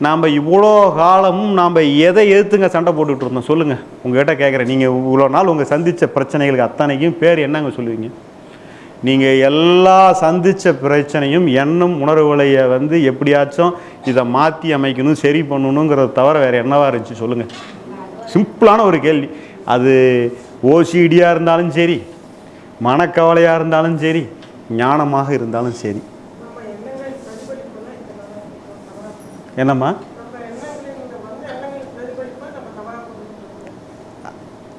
நாம் இவ்வளோ காலமும் நாம் எதை எதிர்த்துங்க சண்டை போட்டுக்கிட்டு இருந்தோம்? சொல்லுங்கள் உங்கள்கிட்ட கேட்குறேன் நீங்கள் இவ்வளோ நாள் உங்கள் சந்தித்த பிரச்சனைகளுக்கு அத்தனைக்கும் பேர் என்னங்க சொல்லுவீங்க? நீங்கள் எல்லா சந்தித்த பிரச்சனையும் எண்ணம் உணர்வுகளையை வந்து எப்படியாச்சும் இதை மாற்றி அமைக்கணும் சரி பண்ணணுங்கிறத தவிர வேறு என்னவாக இருந்துச்சு சொல்லுங்கள் சிம்பிளான ஒரு கேள்வி. அது ஓசிடியாக இருந்தாலும் சரி மனக்கவலையாக இருந்தாலும் சரி ஞானமாக இருந்தாலும் சரி. என்னம்மா?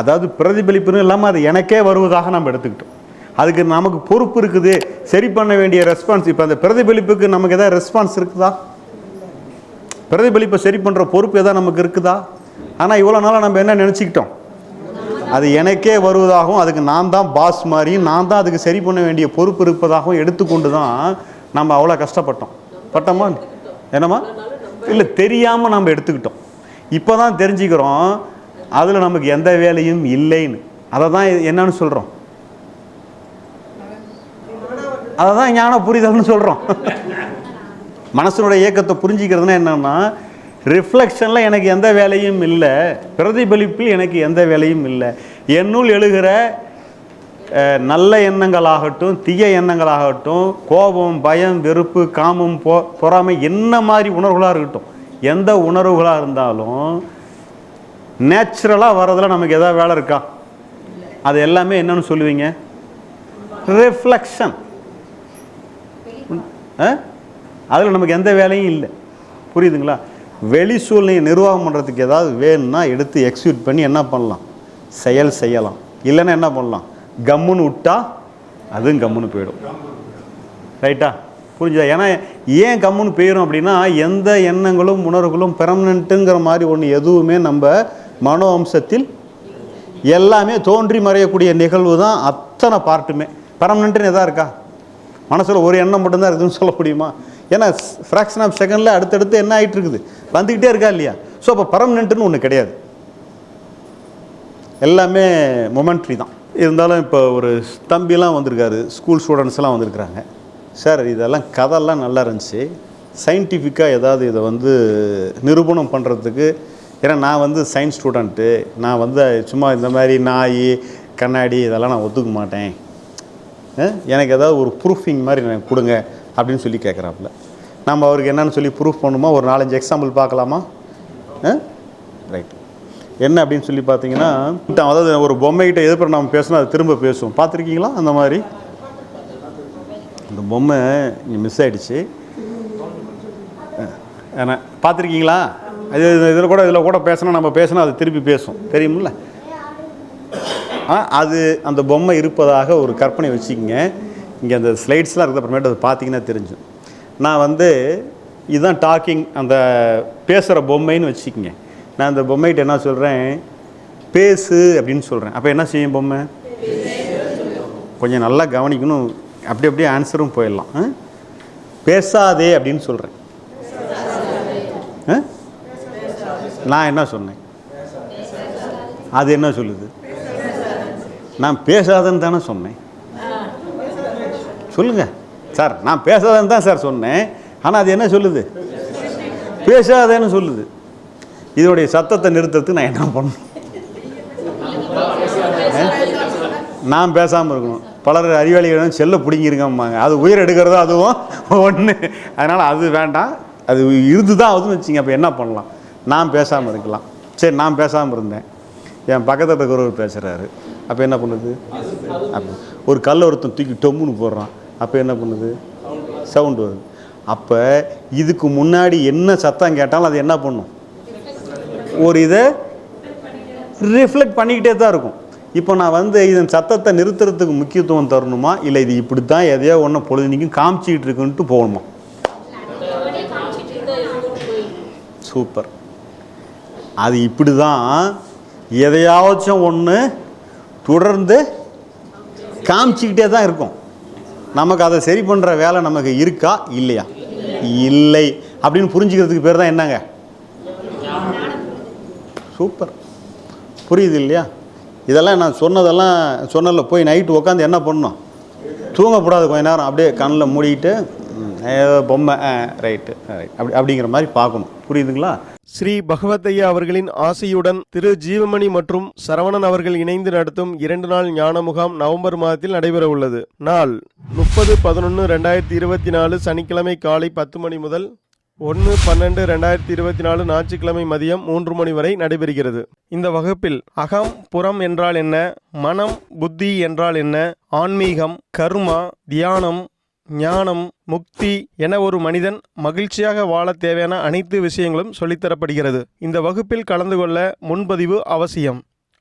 அதாவது பிரதிபலிப்புன்னு இல்லாமல் அது எனக்கே வருவதாக நம்ம எடுத்துக்கிட்டோம். அதுக்கு நமக்கு பொறுப்பு இருக்குது. சரி பண்ண வேண்டிய ரெஸ்பான்ஸ் இப்போ அந்த பிரதிபலிப்புக்கு நமக்கு எதாவது ரெஸ்பான்ஸ் இருக்குதா? பிரதிபலிப்பை சரி பண்ணுற பொறுப்பு எதாவது நமக்கு இருக்குதா? ஆனால் இவ்வளோ நாளாக நம்ம என்ன நினச்சிக்கிட்டோம்? அது எனக்கே வருவதாகவும் அதுக்கு நான் தான் பாஸ் மாதிரியும் நான் தான் அதுக்கு சரி பண்ண வேண்டிய பொறுப்பு இருப்பதாகவும் எடுத்துக்கொண்டு தான் நம்ம அவ்வளோ கஷ்டப்பட்டோம். பட்டோமா? என்னம்மா? இல்லை தெரியாமல் நம்ம எடுத்துக்கிட்டோம். இப்போ தான் தெரிஞ்சுக்கிறோம் அதில் நமக்கு எந்த வேலையும் இல்லைன்னு. அதை தான் என்னன்னு சொல்கிறோம் அதை தான் ஞான புரிதல்னு சொல்கிறோம் மனசனுடைய இயக்கத்தை புரிஞ்சிக்கிறதுனா என்னன்னா ரிஃப்ளெக்ஷனில் எனக்கு எந்த வேலையும் இல்லை பிரதிபலிப்பில் எனக்கு எந்த வேலையும் இல்லை. என்னுள் எழுகிற நல்ல எண்ணங்களாகட்டும் தீய எண்ணங்களாகட்டும் கோபம் பயம் வெறுப்பு காமம் பொ பொறாமை என்ன மாதிரி உணர்வுகளாக இருக்கட்டும் எந்த உணர்வுகளாக இருந்தாலும் நேச்சுரலாக வர்றதில் நமக்கு எதாவது வேலை இருக்கா? அது எல்லாமே என்னன்னு சொல்லுவீங்க? ரிஃப்ளெக்ஷன் அதில் நமக்கு எந்த வேலையும் இல்லை. புரியுதுங்களா? வெளி சூழ்நிலையை நிர்வாகம் பண்ணுறதுக்கு ஏதாவது வேணும்னா எடுத்து எக்ஸிக்யூட் பண்ணி என்ன பண்ணலாம்? செயல் செய்யலாம். இல்லைன்னா என்ன பண்ணலாம்? கம்முன்னு விட்டா அதுவும் கம்முன்னு போயிடும். ரைட்டா புரிஞ்சுதா? ஏன்னா ஏன் கம்முன்னு போயிடும் அப்படின்னா எந்த எண்ணங்களும் உணர்வுகளும் பெர்மனண்ட்டுங்கிற மாதிரி ஒன்று எதுவுமே நம்ம மனோ அம்சத்தில் எல்லாமே தோன்றி மறையக்கூடிய நிகழ்வு தான் அத்தனை பார்ட்டுமே பெர்மனண்ட்டுன்னு எதாக இருக்கா? மனசில் ஒரு எண்ணம் மட்டும்தான் இருக்குதுன்னு சொல்ல முடியுமா? ஏன்னா ஃப்ராக்ஷன் ஆஃப் செகண்டில் அடுத்தடுத்து என்ன ஆகிட்டு இருக்குது வந்துக்கிட்டே இருக்கா இல்லையா? ஸோ அப்போ பர்மனெண்ட்டுன்னு ஒன்று கிடையாது. எல்லாமே மொமெண்ட்ரி தான். இருந்தாலும் இப்போ ஒரு தம்பிலாம் வந்திருக்காரு ஸ்கூல் ஸ்டூடெண்ட்ஸ்லாம் வந்திருக்கிறாங்க. சார் இதெல்லாம் கதைலாம் நல்லா இருந்துச்சு. சயின்டிஃபிக்காக ஏதாவது இதை வந்து நிரூபணம் பண்ணுறதுக்கு ஏன்னா நான் வந்து சயின்ஸ் ஸ்டூடெண்ட்டு நான் வந்து சும்மா இந்த மாதிரி நாய் கண்ணாடி இதெல்லாம் நான் ஒத்துக்க மாட்டேன். எனக்கு ஏதாவது ஒரு ப்ரூஃபிங் மாதிரி எனக்கு கொடுங்க அப்படின்னு சொல்லி கேட்குறாப்புல நம்ம அவருக்கு என்னென்னு சொல்லி ப்ரூஃப் பண்ணுமா? ஒரு நாலஞ்சு எக்ஸாம்பிள் பார்க்கலாமா? ரைட் என்ன அப்படின்னு சொல்லி பார்த்தீங்கன்னா அதாவது ஒரு பொம்மைகிட்ட எதிர்ப்பு நம்ம பேசணும் அது திரும்ப பேசுவோம் பார்த்துருக்கீங்களா? அந்த மாதிரி? அந்த பொம்மை இங்கே மிஸ் ஆகிடுச்சு ஏன்னா பார்த்துருக்கீங்களா? அது இதில் கூட இதில் கூட பேசினா நம்ம பேசினா அது திருப்பி பேசும். தெரியுமில்ல? ஆ அது அந்த பொம்மை இருப்பதாக ஒரு கற்பனை வச்சுக்கிங்க. இங்கே அந்த ஸ்லைட்ஸ்லாம் இருக்குது அப்புறமேட்டு அது பார்த்தீங்கன்னா தெரிஞ்சும். நான் வந்து இதுதான் டாக்கிங் அந்த பேசுகிற பொம்மைன்னு வச்சுக்கிங்க. நான் அந்த பொம்மைகிட்ட என்ன சொல்கிறேன் பேசு அப்படின்னு சொல்கிறேன் அப்போ என்ன செய்யும் பொம்மை? கொஞ்சம் நல்லா கவனிக்கணும். அப்படி அப்படியே ஆன்சரும் போயிடலாம். ஆ? பேசாதே அப்படின்னு சொல்கிறேன் நான் என்ன சொன்னேன்? அது என்ன சொல்லுது? நான் பேசாதன்னு தானே சொன்னேன். சொல்லுங்க. சார் நான் பேசாதன்னு தான் சார் சொன்னேன். ஆனால் அது என்ன சொல்லுது? பேசாதேன்னு சொல்லுது. இதனுடைய சத்தத்தை நிறுத்துறதுக்கு நான் என்ன பண்ணணும்? நான் பேசாமல் இருக்கணும். பலர் அறிவாளிகளும் செல்ல பிடிங்கிருக்கம்பாங்க அது உயிர் எடுக்கிறது அதுவும்? ஒன்று அதனால் அது வேண்டாம். அது இருந்து தான் ஆகுதுன்னு வச்சுங்க அப்போ என்ன பண்ணலாம்? நான் பேசாமல் இருக்கலாம். சரி நான் பேசாமல் இருந்தேன். என் பக்கத்தில் இருக்கிறவர் பேசுகிறாரு அப்போ என்ன பண்ணுது? அப்போ ஒரு கல் ஒருத்தன் தூக்கி டொம்முன்னு போடுறான். அப்போ என்ன பண்ணுது? சவுண்டு வருது. அப்போ இதுக்கு முன்னாடி என்ன சத்தம் கேட்டாலும் அது என்ன பண்ணும்? ஒரு இதை ரிஃப்ளெக்ட் பண்ணிக்கிட்டே தான் இருக்கும். இப்போ நான் வந்து இதன் சத்தத்தை நிறுத்துறதுக்கு முக்கியத்துவம் தரணுமா? இல்லை இது இப்படி தான் எதையோ ஒன்று பொழுதுனிக்கும் காமிச்சிக்கிட்டு இருக்குன்ட்டு போகணுமா? சூப்பர். அது இப்படி தான் எதையாச்சும் ஒன்று தொடர்ந்து காமிச்சிக்கிட்டே தான் இருக்கும். நமக்கு அதை சரி பண்ணுற வேலை நமக்கு இருக்கா? இல்லையா? இல்லை. அப்படின்னு புரிஞ்சுக்கிறதுக்கு பேர் தான் என்னங்க? சூப்பர். புரியுது இல்லையா? இதெல்லாம் நான் சொன்னதெல்லாம் சொன்னதில் போய் நைட்டு உட்காந்து என்ன பண்ணணும்? தூங்கக்கூடாது கொஞ்ச நேரம் அப்படியே கண்ணில் மூடிக்கிட்டு ஏதோ பொம்மை ரைட்டு ரைட் அப்படி அப்படிங்கிற மாதிரி பார்க்கணும். புரியுதுங்களா? ஸ்ரீ பகவதையா அவர்களின் ஆசையுடன் திரு ஜீவமணி மற்றும் சரவணன் அவர்கள் இணைந்து நடத்தும் இரண்டு நாள் ஞான முகாம் நவம்பர் மாதத்தில் நடைபெற உள்ளது. நாள் முப்பது பதினொன்று ரெண்டாயிரத்தி இருபத்தி நாலு சனிக்கிழமை காலை பத்து மணி முதல் ஒன்று பன்னெண்டு ரெண்டாயிரத்தி இருபத்தி நாலு ஞாயிற்றுக்கிழமை மதியம் மூன்று மணி வரை நடைபெறுகிறது. இந்த வகுப்பில் அகம் புறம் என்றால் என்ன மனம் புத்தி என்றால் என்ன ஆன்மீகம் கர்மா தியானம் ஞானம் முக்தி என ஒரு மனிதன் மகிழ்ச்சியாக வாழ தேவையான அனைத்து விஷயங்களும் சொல்லித்தரப்படுகிறது. இந்த வகுப்பில் கலந்து கொள்ள முன்பதிவு அவசியம்.